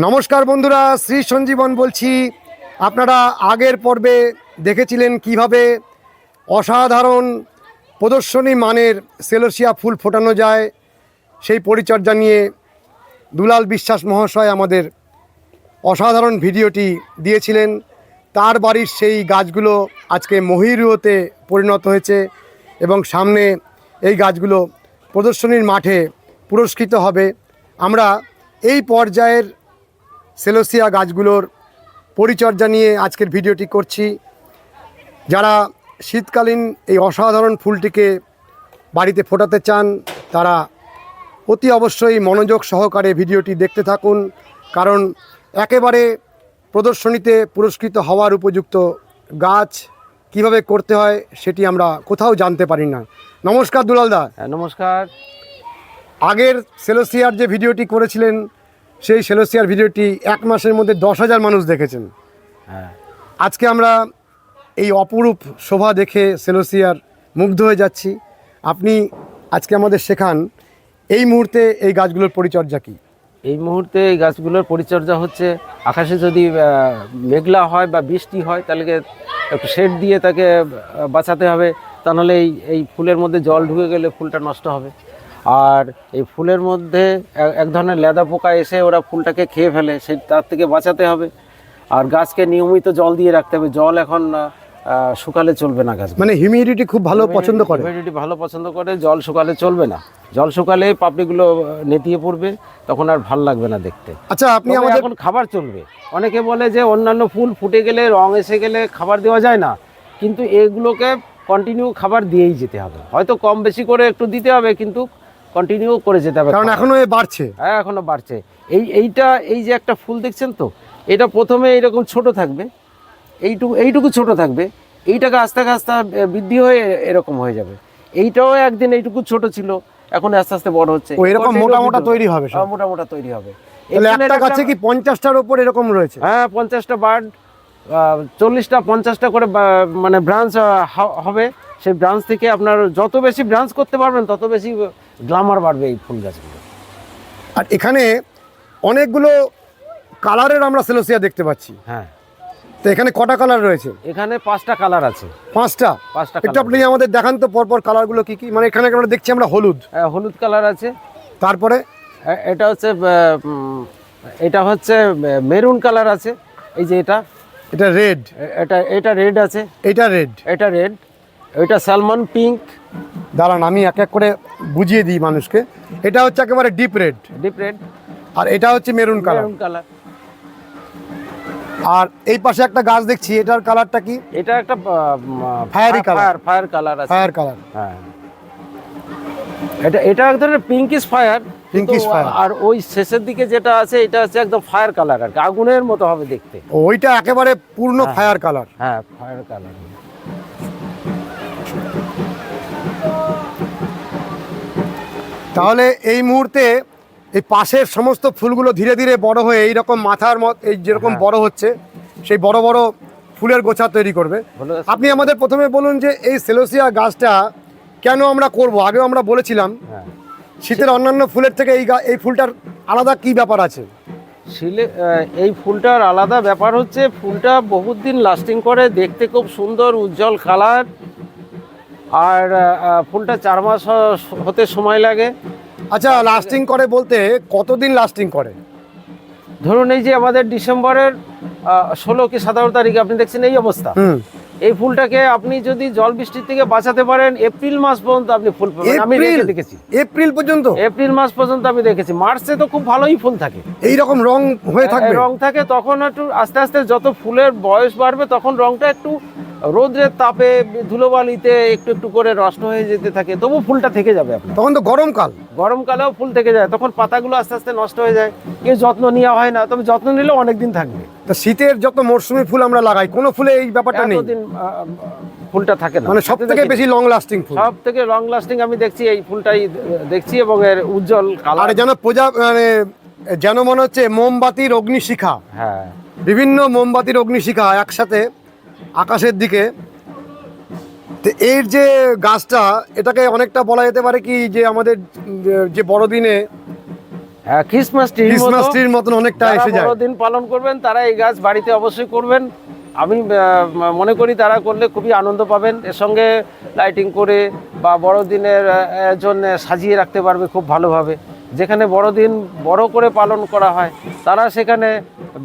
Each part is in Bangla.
নমস্কার বন্ধুরা, শ্রী সঞ্জীবন বলছি। আপনারা আগের পর্বে দেখেছিলেন কীভাবে অসাধারণ প্রদর্শনী মানের সেলোসিয়া ফুল ফোটানো যায়, সেই পরিচর্যা নিয়ে দুলাল বিশ্বাস মহাশয় আমাদের অসাধারণ ভিডিওটি দিয়েছিলেন। তার বাড়ির সেই গাছগুলো আজকে মহিরুহতে পরিণত হয়েছে এবং সামনে এই গাছগুলো প্রদর্শনীর মাঠে পুরস্কৃত হবে। আমরা এই পর্যায়ের সেলোসিয়া গাছগুলোর পরিচর্যা নিয়ে আজকের ভিডিওটি করছি। যারা শীতকালীন এই অসাধারণ ফুলটিকে বাড়িতে ফোটাতে চান তারা অতি অবশ্যই মনোযোগ সহকারে ভিডিওটি দেখতে থাকুন কারণ একেবারে প্রদর্শনীতে পুরস্কৃত হওয়ার উপযুক্ত গাছ কীভাবে করতে হয় সেটি আমরা কোথাও জানতে পারি না। নমস্কার দুলালদা হ্যাঁ, নমস্কার। আগের সেলোসিয়ার যে ভিডিওটি করেছিলেন সেই সেলোসিয়ার ভিডিওটি এক মাসের মধ্যে দশ হাজার মানুষ দেখেছেন। হ্যাঁ। আজকে আমরা এই অপরূপ শোভা দেখে সেলোসিয়ার মুগ্ধ হয়ে যাচ্ছি। আপনি আজকে আমাদের শেখান এই মুহূর্তে এই গাছগুলোর পরিচর্যা কী? এই মুহূর্তে এই গাছগুলোর পরিচর্যা হচ্ছে আকাশে যদি মেঘলা হয় বা বৃষ্টি হয় তাহলে একটু শেড দিয়ে তাকে বাঁচাতে হবে। তা নাহলে এই এই ফুলের মধ্যে জল ঢুকে গেলে ফুলটা নষ্ট হবে। আর এই ফুলের মধ্যে এক- ধরনের লেদা পোকা এসে ওরা ফুলটাকে খেয়ে ফেলে সেই তার থেকে বাঁচাতে হবে। আর গাছকে নিয়মিত জল দিয়ে রাখতে হবে। জল এখন শুকালে চলবে না গাছ মানে হিউমিডিটি খুব ভালো পছন্দ করে। হিউমিডিটি ভালো পছন্দ করে জল শুকালে চলবে না। জল শুকালে পাপড়িগুলো নেতিয়ে পড়বে তখন আর ভালো লাগবে না দেখতে। আচ্ছা আপনি আমাদের এখন খাবার চলবে। অনেকে বলে যে অন্যান্য ফুল ফুটে গেলে রং এসে গেলে খাবার দেওয়া যায় না। কিন্তু এগুলোকে কন্টিনিউ খাবার দিয়েই যেতে হবে। হয়তো কম বেশি করে একটু দিতে হবে কিন্তু কন্টিনিউ করে যেতে হবে। কারণ এখনও বাড়ছে। হ্যাঁ এখনও বাড়ছে। এই এইটা এই যে একটা ফুল দেখছেন তো এটা প্রথমে এইরকম ছোট থাকবে। এইটুকু এইটুকু ছোট থাকবে। এইটাকে আস্তে আস্তে বৃদ্ধি হয়ে এরকম হয়ে যাবে। এইটাও একদিন এইটুকু ছোট ছিল এখন আস্তে আস্তে বড় হচ্ছে। এরকম মোটা মোটা তৈরি হবে সব। হ্যাঁ, মোটা মোটা তৈরি হবে। একটা একটা- গাছে কি পঞ্চাশটার ওপর এরকম রয়েছে? হ্যাঁ পঞ্চাশটা বার্ড চল্লিশটা পঞ্চাশটা করে মানে ব্রাঞ্চ হবে। সেই ব্রাঞ্চ থেকে আপনার যত বেশি ব্রাঞ্চ করতে পারবেন তত বেশি গ্লামার বাড়বে এই ফুল গাছগুলো। আর এখানে অনেকগুলো কালারের আমরা সেলোসিয়া দেখতে পাচ্ছি। হ্যাঁ। তো এখানে কটা কালার রয়েছে? এখানে পাঁচটা কালার আছে। পাঁচটা? পাঁচটা একটু আপনি আমাদের দেখান তো পরপর কালারগুলো কি কি? মানে এখানে আমরা দেখছি আমরা হলুদ। হ্যাঁ, হলুদ কালার আছে। তারপরে? এটা হচ্ছে এটা হচ্ছে মেরুন কালার আছে। এই যে এটা। এটা রেড এটা এটা রেড আছে। এটা রেড এটা রেড এটা স্যালমন পিঙ্ক। দাঁড়ান আমি এক এক করে বুঝিয়ে দিই মানুষকে। এটা হচ্ছে একেবারে ডিপ রেড ডিপ রেড আর এটা হচ্ছে মেরুন কালার মেরুন কালার আর এই পাশে একটা গাছ দেখছি এটার কালারটা কি? এটা একটা fiery colour fire fire colour আছে। ফায়ার কালার হ্যাঁ। এটা এটা এক ধরনের পিঙ্কিশ ফায়ার পিঙ্কিশ ফায়ার আর ওই শেষের দিকে যেটা আছে এটা হচ্ছে একদম ফায়ার কালার আর আগুনের মতো হবে দেখতে। ওইটা একেবারে পূর্ণ ফায়ার কালার হ্যাঁ ফায়ার কালার তাহলে এই মুহূর্তে এই পাশের সমস্ত ফুলগুলো ধীরে ধীরে বড় হয়ে এই রকম মাথার মত এই যেরকম হ্যাঁ। বড় হচ্ছে সেই বড় বড় ফুলের গোছা তৈরি করবে। আপনি আমাদের প্রথমে বলুন যে এই সেলোসিয়া গাছটা কেন আমরা করব? আগেও আমরা বলেছিলাম হ্যাঁ। শীতের অন্যান্য ফুলের থেকে এই গা- এই ফুলটার আলাদা কি ব্যাপার আছে? শিলে এই ফুলটার আলাদা ব্যাপার হচ্ছে ফুলটা বহুত দিন লাস্টিং করে দেখতে খুব সুন্দর উজ্জ্বল কালার আর ফুলটা চার মাস হতে সময় লাগে। আচ্ছা লাস্টিং করে বলতে কতদিন লাস্টিং করে? ধরুন এই যে আমাদের ডিসেম্বরের ষোলো কি সতেরো তারিখে আপনি দেখছেন এই অবস্থা। এই ফুলটাকে আপনি যদি জল বৃষ্টির থেকে বাঁচাতে পারেন এপ্রিল মাস পর্যন্ত আপনি ফুল পাবেন। আমি দেখেছি। এপ্রিল পর্যন্ত? এপ্রিল মাস পর্যন্ত আমি দেখেছি। মার্চে তো খুব ভালোই ফুল থাকে। এই রকম রং হয়ে থাকে রং থাকে তখন একটু আস্তে আস্তে যত ফুলের বয়স বাড়বে তখন রংটা একটু রোদ্রের তাপে ধুলোবালিতে একটু একটু করে নষ্ট হয়ে যেতে থাকে তবু ফুলটা থেকে যাবে আপনার তখন তো গরমকাল। গরমকালেও ফুল থেকে যায় তখন পাতাগুলো আস্তে আস্তে নষ্ট হয়ে যায়। কেউ যত্ন নেওয়া হয় না তবে যত্ন নিলেও অনেক দিন থাকবে। তা শীতের যত মরশুমি ফুল আমরা লাগাই কোনো ফুলে এই ব্যাপারটা নেই। ফুলটা থাকে না। মানে সব থেকে বেশি লং লাস্টিং ফুল। সব থেকে লং লাস্টিং আমি দেখছি এই ফুলটাই দেখছি এবং এর উজ্জ্বল কালার আর যেন প্রজা মানে যেন মনে হচ্ছে মোমবাতির অগ্নিশিখা। হ্যাঁ। বিভিন্ন মোমবাতির অগ্নিশিখা একসাথে আকাশের দিকে তো এর যে গাছটা এটাকে অনেকটা বলা যেতে পারে কি যে আমাদের যে- বড়দিনে হ্যাঁ ক্রিসমাস ট্রি ক্রিসমাস ট্রির মতন অনেকটা যারা এসে যায়। বড়দিন পালন করবেন তারা এই গাছ বাড়িতে অবশ্যই করবেন। আমি মনে করি তারা করলে খুবই আনন্দ পাবেন। এর সঙ্গে লাইটিং করে বা বড়দিনের জন্য সাজিয়ে রাখতে পারবে খুব ভালোভাবে। যেখানে বড়দিন বড় করে পালন করা হয় তারা সেখানে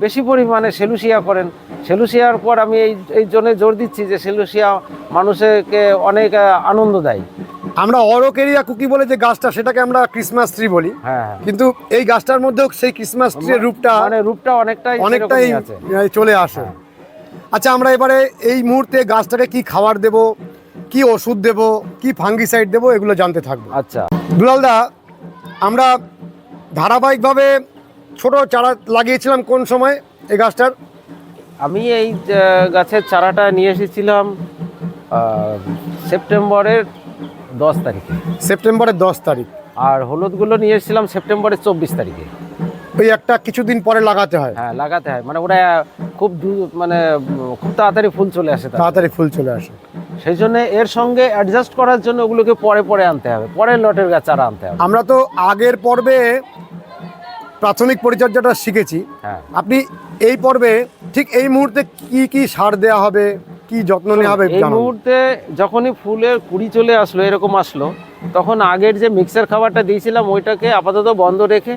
বেশি পরিমাণে সেলুসিয়া করেন। সেলুসিয়ার পর আমি এই এই জন্য জোর দিচ্ছি যে সেলুসিয়া মানুষকে অনেক আনন্দ দেয়। আমরা অরকেরিয়া কুকি বলে যে গাছটা সেটাকে আমরা ক্রিসমাস ট্রি বলি। হ্যাঁ হ্যাঁ। কিন্তু এই গাছটার মধ্যেও সেই ক্রিসমাস ট্রির রূপটা মানে রূপটা অনেকটাই অনেকটাই চলে আসে। আচ্ছা আমরা এবারে এই মুহূর্তে গাছটাকে কি খাবার দেব কি ওষুধ দেব কি ফাঙ্গিসাইড দেব এগুলো জানতে থাকব। আচ্ছা। দুলালদা আমরা ধারাবাহিকভাবে ছোট চারা লাগিয়েছিলাম কোন সময় এই গাছটার? আমি এই গাছের চারাটা নিয়ে এসেছিলাম সেপ্টেম্বরের দশ তারিখে। সেপ্টেম্বরের দশ তারিখ। আর হলুদগুলো নিয়ে এসেছিলাম সেপ্টেম্বরের চব্বিশ তারিখে। ওই একটা কিছুদিন পরে লাগাতে হয়। হ্যাঁ লাগাতে হয়। মানে ওরা খুব মানে খুব তাড়াতাড়ি ফুল চলে আসে তাড়াতাড়ি ফুল চলে আসে। সেই জন্য এর সঙ্গে অ্যাডজাস্ট করার জন্য ওগুলোকে পরে পরে আনতে হবে পরে লটের গাছ চারা আনতে হবে। আমরা তো আগের পর্বে প্রাথমিক পরিচর্যাটা শিখেছি। হ্যাঁ। আপনি এই পর্বে ঠিক এই মুহূর্তে কি কি সার দেওয়া হবে কি যত্ন নেওয়া হবে এই মুহূর্তে যখনই ফুলের কুড়ি চলে আসলো এরকম আসলো তখন আগের যে মিক্সার খাবারটা দিয়েছিলাম ওইটাকে আপাতত বন্ধ রেখে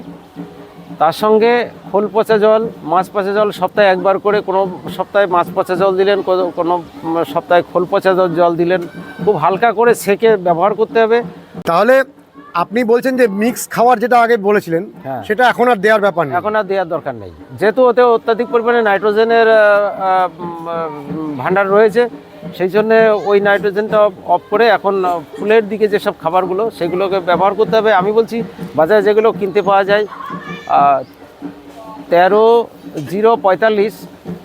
তার সঙ্গে খোল পচা জল মাছ পচা জল সপ্তাহে একবার করে কোনো সপ্তাহে মাছ পচা জল দিলেন কোনো- সপ্তাহে খোল পচা জল জল দিলেন। খুব হালকা করে সেকে ব্যবহার করতে হবে। তাহলে আপনি বলছেন যে মিক্স খাবার যেটা আগে বলেছিলেন হ্যাঁ। সেটা এখন আর দেওয়ার ব্যাপার নেই। এখন আর দেওয়ার দরকার নেই। যেহেতু ওতে অত্যাধিক পরিমাণে নাইট্রোজেনের ভাণ্ডার রয়েছে সেই জন্য ওই নাইট্রোজেনটা অফ করে এখন ফুলের দিকে যেসব খাবারগুলো সেগুলোকে ব্যবহার করতে হবে। আমি বলছি বাজারে যেগুলো কিনতে পাওয়া যায় তেরো জিরো পঁয়তাল্লিশ।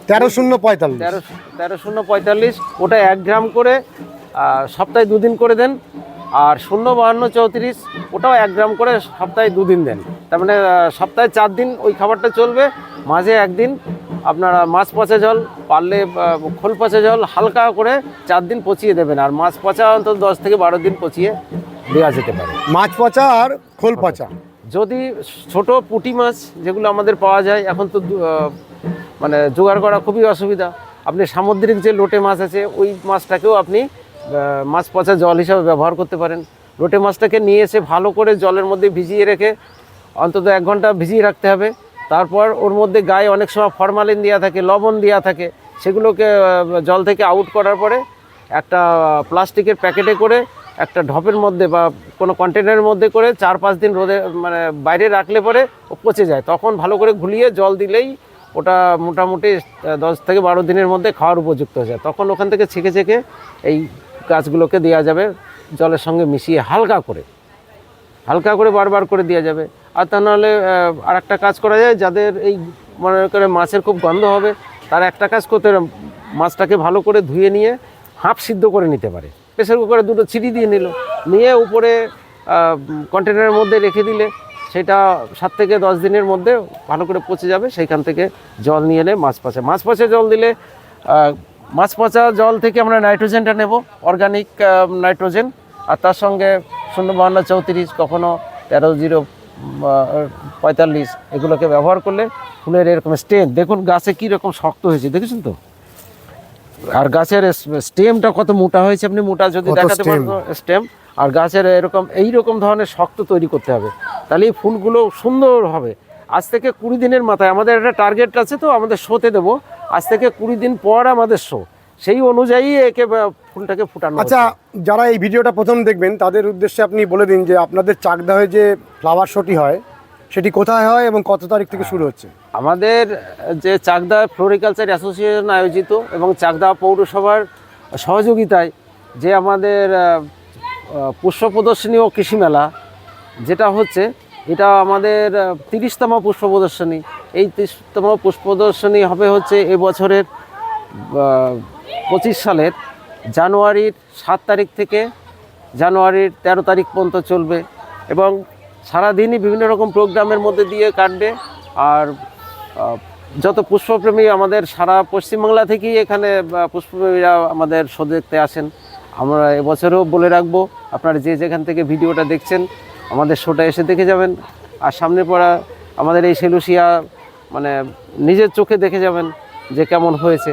তেরো শূন্য পঁয়তাল্লিশ। তেরো তেরো শূন্য পঁয়তাল্লিশ। ওটা এক গ্রাম করে সপ্তাহে দুদিন করে দেন। আর শূন্য বাহান্ন চৌত্রিশ ওটাও এক গ্রাম করে সপ্তাহে দুদিন দেন। তার মানে সপ্তাহে চার দিন ওই খাবারটা চলবে। মাঝে একদিন আপনারা মাছ পচা জল পারলে খোল পচা জল হালকা করে চার দিন পচিয়ে দেবেন। আর মাছ পচা অন্তত দশ থেকে বারো দিন পচিয়ে দেওয়া যেতে পারে। মাছ পচা আর খোল পচা। যদি ছোট পুঁটি মাছ যেগুলো আমাদের পাওয়া যায়, এখন তো মানে জোগাড় করা খুবই অসুবিধা। আপনি সামুদ্রিক যে লোটে মাছ আছে, ওই মাছটাকেও আপনি মাছ পচা জল হিসাবে ব্যবহার করতে পারেন। লোটে মাছটাকে নিয়ে এসে ভালো করে জলের মধ্যে ভিজিয়ে রেখে অন্তত এক ঘণ্টা ভিজিয়ে রাখতে হবে। তারপর ওর মধ্যে গায়ে অনেক সময় ফরমালিন দেওয়া থাকে, লবণ দেওয়া থাকে। সেগুলোকে জল থেকে আউট করার পরে একটা প্লাস্টিকের প্যাকেটে করে একটা ঢপের মধ্যে বা কোনো কন্টেনারের মধ্যে করে চার পাঁচ দিন রোদে মানে বাইরে রাখলে পরে পচে যায়। তখন ভালো করে ঘুলিয়ে জল দিলেই ওটা মোটামুটি দশ থেকে বারো দিনের মধ্যে খাওয়ার উপযুক্ত হয়ে যায়। তখন ওখান থেকে ছেঁকে ছেঁকে এই গাছগুলোকে দেওয়া যাবে জলের সঙ্গে মিশিয়ে হালকা করে। হালকা করে বারবার করে দেওয়া যাবে। আর তা নাহলে আর একটা কাজ করা যায়, যাদের এই মনে করে মাছের খুব গন্ধ হবে, তারা একটা কাজ করতে মাছটাকে ভালো করে ধুয়ে নিয়ে হাফ সিদ্ধ করে নিতে পারে। প্রেসার কুকারে দুটো চিড়ি দিয়ে নিল। নিয়ে উপরে কন্টেনারের মধ্যে রেখে দিলে সেটা সাত থেকে দশ দিনের মধ্যে ভালো করে পচে যাবে, সেইখান থেকে জল নিয়ে এনে মাছ পচা। মাছ পচা জল দিলে মাছ পচা জল থেকে আমরা নাইট্রোজেনটা নেব, অর্গানিক নাইট্রোজেন। আর তার সঙ্গে শূন্য বাহান্ন চৌত্রিশ, কখনো তেরো জিরো পঁয়তাল্লিশ এগুলোকে ব্যবহার করলে ফুলের এরকম স্টেম দেখুন গাছে কী রকম শক্ত হয়েছে, দেখেছেন তো? আর গাছের স্টেমটা কত মোটা হয়েছে আপনি মোটা যদি দেখাতে পারেন স্টেম আর গাছের এরকম এই রকম ধরনের শক্ত তৈরি করতে হবে। তাহলে এই ফুলগুলো সুন্দর হবে। আজ থেকে কুড়ি দিনের মাথায় আমাদের একটা টার্গেট আছে তো আমাদের শোতে দেবো। আজ থেকে কুড়ি দিন পর আমাদের শো। সেই অনুযায়ী একে ফুলটাকে ফুটানো আচ্ছা যারা এই ভিডিওটা প্রথম দেখবেন তাদের উদ্দেশ্যে আপনি বলে দিন যে আপনাদের চাকদাহে যে ফ্লাওয়ার শোটি হয় সেটি কোথায় হয় এবং কত তারিখ থেকে শুরু হচ্ছে? আমাদের যে চাকদা ফ্লোরিকালচার অ্যাসোসিয়েশন আয়োজিত এবং চাকদা পৌরসভার সহযোগিতায় যে আমাদের পুষ্প প্রদর্শনী ও কৃষি মেলা যেটা হচ্ছে এটা আমাদের তিরিশতম পুষ্প প্রদর্শনী এই তিরিশতম পুষ্প প্রদর্শনী হবে হচ্ছে এবছরের পঁচিশ সালের জানুয়ারির সাত তারিখ থেকে জানুয়ারির তেরো তারিখ পর্যন্ত চলবে এবং সারাদিনই বিভিন্ন রকম প্রোগ্রামের মধ্যে দিয়ে কাটবে। আর যত পুষ্পপ্রেমী আমাদের সারা পশ্চিমবাংলা থেকেই এখানে পুষ্পপ্রেমীরা আমাদের শো দেখতে আসেন। আমরা এবছরও বলে রাখব, আপনারা যে যেখান থেকে ভিডিওটা দেখছেন, আমাদের শোটা এসে দেখে যাবেন। আর সামনে পড়া আমাদের এই সেলুসিয়া মানে নিজের চোখে দেখে যাবেন যে কেমন হয়েছে।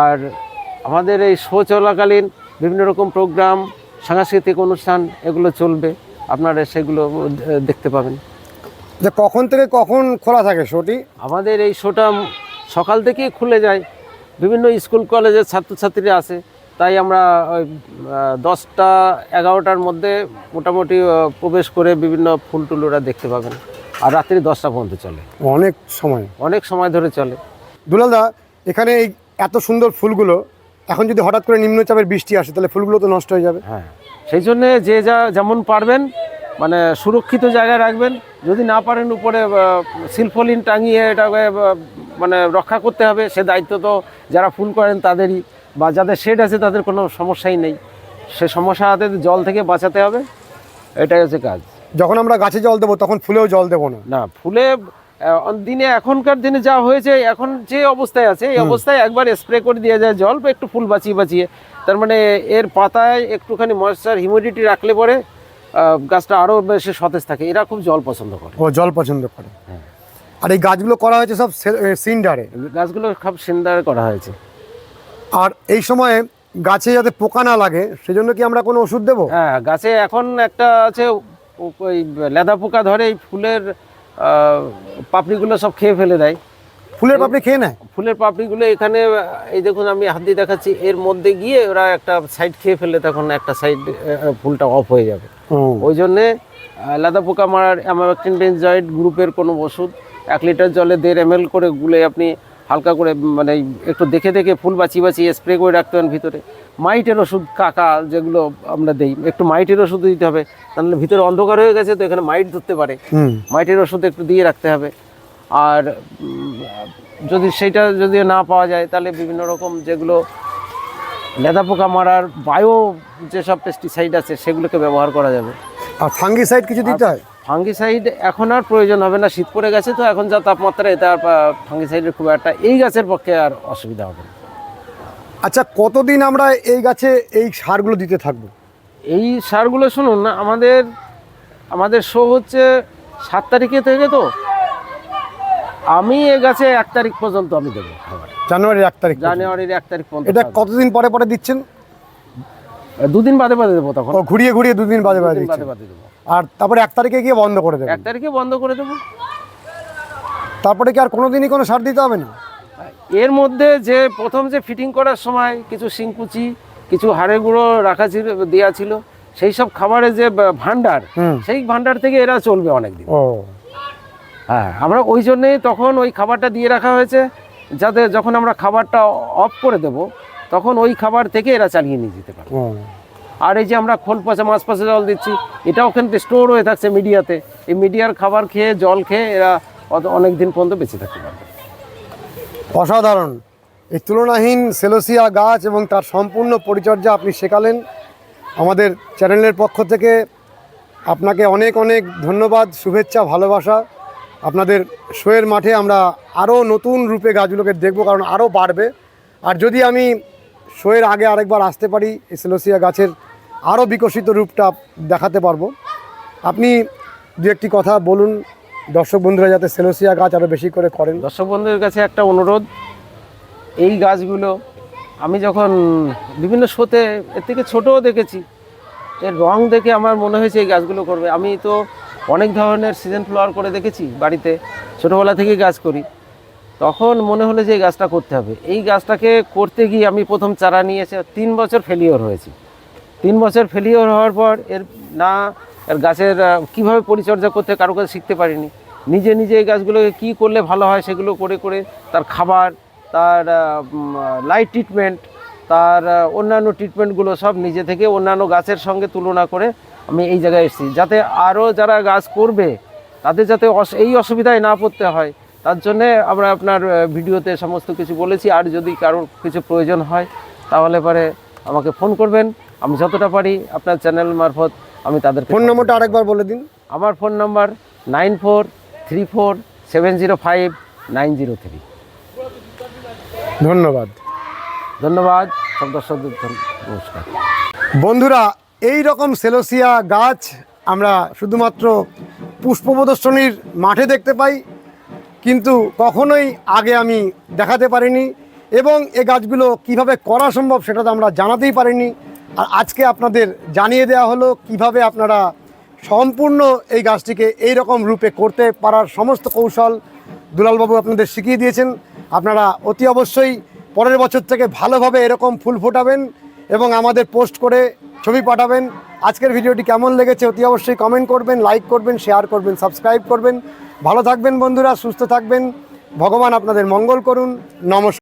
আর আমাদের এই শো চলাকালীন বিভিন্ন রকম প্রোগ্রাম, সাংস্কৃতিক অনুষ্ঠান, এগুলো চলবে। আপনারা সেগুলো দেখতে পাবেন। যে কখন থেকে কখন খোলা থাকে শোটি? আমাদের এই শোটা সকাল থেকেই খুলে যায়। বিভিন্ন স্কুল কলেজের ছাত্রছাত্রীরা আসে। তাই আমরা ওই দশটা এগারোটার মধ্যে মোটামুটি প্রবেশ করে বিভিন্ন ফুল টুল ওরা দেখতে পাবেন। আর রাত্রি দশটা পর্যন্ত চলে। অনেক সময়। অনেক সময় ধরে চলে। দুলালদা এখানে এই এত সুন্দর ফুলগুলো এখন যদি হঠাৎ করে নিম্নচাপের বৃষ্টি আসে তাহলে ফুলগুলো তো নষ্ট হয়ে যাবে। হ্যাঁ। সেই জন্যে যে যা যেমন পারবেন মানে সুরক্ষিত জায়গায় রাখবেন। যদি না পারেন উপরে সিলফলিন টাঙিয়ে এটাকে মানে রক্ষা করতে হবে সে দায়িত্ব তো যারা ফুল করেন তাদেরই। বা যাদের শেড আছে তাদের কোনো সমস্যাই নেই। সে সমস্যা হাতে জল থেকে বাঁচাতে হবে। এটাই হচ্ছে কাজ। যখন আমরা গাছে জল দেবো তখন ফুলেও জল দেবো না? না ফুলে দিনে এখনকার দিনে যা হয়েছে এখন যে অবস্থায় আছে এই অবস্থায় একবার স্প্রে করে দেওয়া যায় জল বা একটু ফুল বাঁচিয়ে বাঁচিয়ে। তার মানে এর পাতায় একটুখানি ময়েশ্চার হিউমিডিটি রাখলে পরে গাছটা আরও বেশি সতেজ থাকে। এরা খুব জল পছন্দ করে। ও জল পছন্দ করে। হ্যাঁ। আর এই গাছগুলো করা হয়েছে সব সিন্ডারে? গাছগুলো খুব সিন্ডারে করা হয়েছে। আর এই সময়ে গাছে যাতে পোকা না লাগে সেজন্য কি আমরা কোনো ওষুধ দেবো? হ্যাঁ গাছে এখন একটা আছে ওই লেদা পোকা ধরে এই ফুলের পাপড়িগুলো সব খেয়ে ফেলে দেয়। ফুলের পাপড়ি খেয়ে নেয়? ফুলের পাপড়িগুলো এখানে এই দেখুন আমি হাত দিয়ে দেখাচ্ছি এর মধ্যে গিয়ে ওরা একটা সাইড খেয়ে ফেলে তখন একটা সাইড ফুলটা অফ হয়ে যাবে। ওই জন্যে লাদা পোকা মারার অ্যামাবেক্টিন বেনজয়েড গ্রুপের কোনো ওষুধ এক লিটার জলে দেড় এম করে গুলে আপনি হালকা করে মানে একটু দেখে দেখে ফুল বাঁচিয়ে বাঁচিয়ে স্প্রে করে রাখতে হবেন ভিতরে। মাইটের ওষুধ কাকা যেগুলো আমরা দেই একটু মাইটের ওষুধ দিতে হবে তাহলে ভিতরে অন্ধকার হয়ে গেছে তো এখানে মাইট ধরতে পারে। মাইটের ওষুধ একটু দিয়ে রাখতে হবে। আর যদি সেইটা যদি না পাওয়া যায় তাহলে বিভিন্ন রকম যেগুলো লেদা পোকা মারার বায়ো যেসব পেস্টিসাইড আছে সেগুলোকে ব্যবহার করা যাবে। আর ফাঙ্গিসাইড কিছু দিতে হয়? ফাঙ্গিসাইড এখন আর প্রয়োজন হবে না শীত পড়ে গেছে তো এখন যা তাপমাত্রা এতে আর ফাঙ্গিসাইডের খুব একটা এই গাছের পক্ষে আর অসুবিধা হবে না। আচ্ছা কতদিন আমরা এই গাছে এই সারগুলো দিতে থাকব? এই সারগুলো শুনুন না আমাদের আমাদের শো হচ্ছে সাত তারিখে থেকে তো আমি এ গাছে এক তারিখ পর্যন্ত আমি দেবো খাবার। জানুয়ারির এক তারিখ জানুয়ারির এক তারিখ পর্যন্ত এটা কতদিন পরে পরে দিচ্ছেন? দুদিন বাদে বাদে দেবো তখন। ও ঘুরিয়ে ঘুরিয়ে দুদিন বাদে বাদে বাদে বাদে দেবো। আর তারপরে এক তারিখে গিয়ে বন্ধ করে দেবেন। এক তারিখে বন্ধ করে দেবো। তারপরে কি আর কোনোদিনই কোনো সার দিতে হবে না? এর মধ্যে যে প্রথম যে ফিটিং করার সময় কিছু শিংকুচি কিছু হাড়ে গুঁড়ো রাখা ছিল দেওয়া ছিল সেই সব খাবারের যে হুম। সেই ভান্ডার থেকে এরা চলবে অনেকদিন। ও। হ্যাঁ আমরা ওই জন্যেই তখন ওই খাবারটা দিয়ে রাখা হয়েছে যাতে যখন আমরা খাবারটা অফ করে দেব তখন ওই খাবার থেকে এরা চালিয়ে নিয়ে যেতে পারে। আর এই যে আমরা খোল পচা মাছ পচা জল দিচ্ছি এটা ওখানে স্টোর হয়ে থাকছে মিডিয়াতে। এই মিডিয়ার খাবার খেয়ে জল খেয়ে এরা অনেক দিন পর্যন্ত বেঁচে থাকতে পারবে। অসাধারণ। এই তুলনাহীন সেলোসিয়া গাছ এবং তার সম্পূর্ণ পরিচর্যা আপনি শেখালেন। আমাদের চ্যানেলের পক্ষ থেকে আপনাকে অনেক অনেক ধন্যবাদ শুভেচ্ছা ভালোবাসা। আপনাদের শোয়ের মাঠে আমরা আরও নতুন রূপে গাছগুলোকে দেখব, কারণ আরও বাড়বে। আর যদি আমি শোয়ের আগে আরেকবার আসতে পারি সেলোসিয়া গাছের আরও বিকশিত রূপটা দেখাতে পারব। আপনি দু একটি কথা বলুন, দর্শক বন্ধুরা, যাতে সেলোসিয়া গাছ আরও বেশি করে করেন। দর্শক বন্ধুদের কাছে একটা অনুরোধ, এই গাছগুলো আমি যখন বিভিন্ন শোতে এর থেকে ছোটও দেখেছি, এর রং দেখে আমার মনে হয়েছে এই গাছগুলো করবে। আমি তো অনেক ধরনের সিজন ফ্লাওয়ার করে দেখেছি বাড়িতে। ছোটোবেলা থেকেই গাছ করি। তখন মনে হলো যে এই গাছটা করতে হবে। এই গাছটাকে করতে গিয়ে আমি প্রথম চারা নিয়ে এসে তিন বছর ফেলিওর হয়েছি। তিন বছর ফেলিওর হওয়ার পর এর না, এর গাছের কীভাবে পরিচর্যা করতে কারও কাছে শিখতে পারিনি। নিজে নিজে এই গাছগুলোকে কী করলে ভালো হয় সেগুলো করে করে তার খাবার, তার লাইট ট্রিটমেন্ট তার অন্যান্য ট্রিটমেন্টগুলো সব নিজে থেকে অন্যান্য গাছের সঙ্গে তুলনা করে আমি এই জায়গায় এসেছি। যাতে আরও যারা গাছ করবে তাদের যাতে এই অসুবিধায় না পড়তে হয় তার জন্যে আমরা আপনার ভিডিওতে সমস্ত কিছু বলেছি। আর যদি কারোর কিছু প্রয়োজন হয় তাহলে পরে আমাকে ফোন করবেন। আমি যতটা পারি আপনার চ্যানেল মারফত আমি তাদের ফোন নম্বরটা আরেকবার বলে দিন। আমার phone number nine four three four seven zero five nine zero three. ধন্যবাদ। ধন্যবাদ। সব ধন্য- নমস্কার। বন্ধুরা এই রকম সেলোসিয়া গাছ আমরা শুধুমাত্র পুষ্প প্রদর্শনীর মাঠে দেখতে পাই, কিন্তু কখনোই আগে আমি দেখাতে পারিনি এবং এ গাছগুলো কীভাবে করা সম্ভব সেটা তো আমরা জানাতেই পারিনি। আর আজকে আপনাদের জানিয়ে দেওয়া হলো কীভাবে আপনারা সম্পূর্ণ এই গাছটিকে এই রকম রূপে করতে পারার সমস্ত কৌশল দুলালবাবু আপনাদের শিখিয়ে দিয়েছেন। আপনারা অতি অবশ্যই পরের বছর থেকে ভালোভাবে এরকম ফুল ফোটাবেন। এবং আমাদের পোস্ট করে ছবি পাঠাবেন। আজকের ভিডিওটি কেমন লেগেছে অতি অবশ্যই কমেন্ট করবেন লাইক করবেন শেয়ার করবেন সাবস্ক্রাইব করবেন। ভালো থাকবেন বন্ধুরা, সুস্থ থাকবেন। ভগবান আপনাদের মঙ্গল করুন। নমস্কার।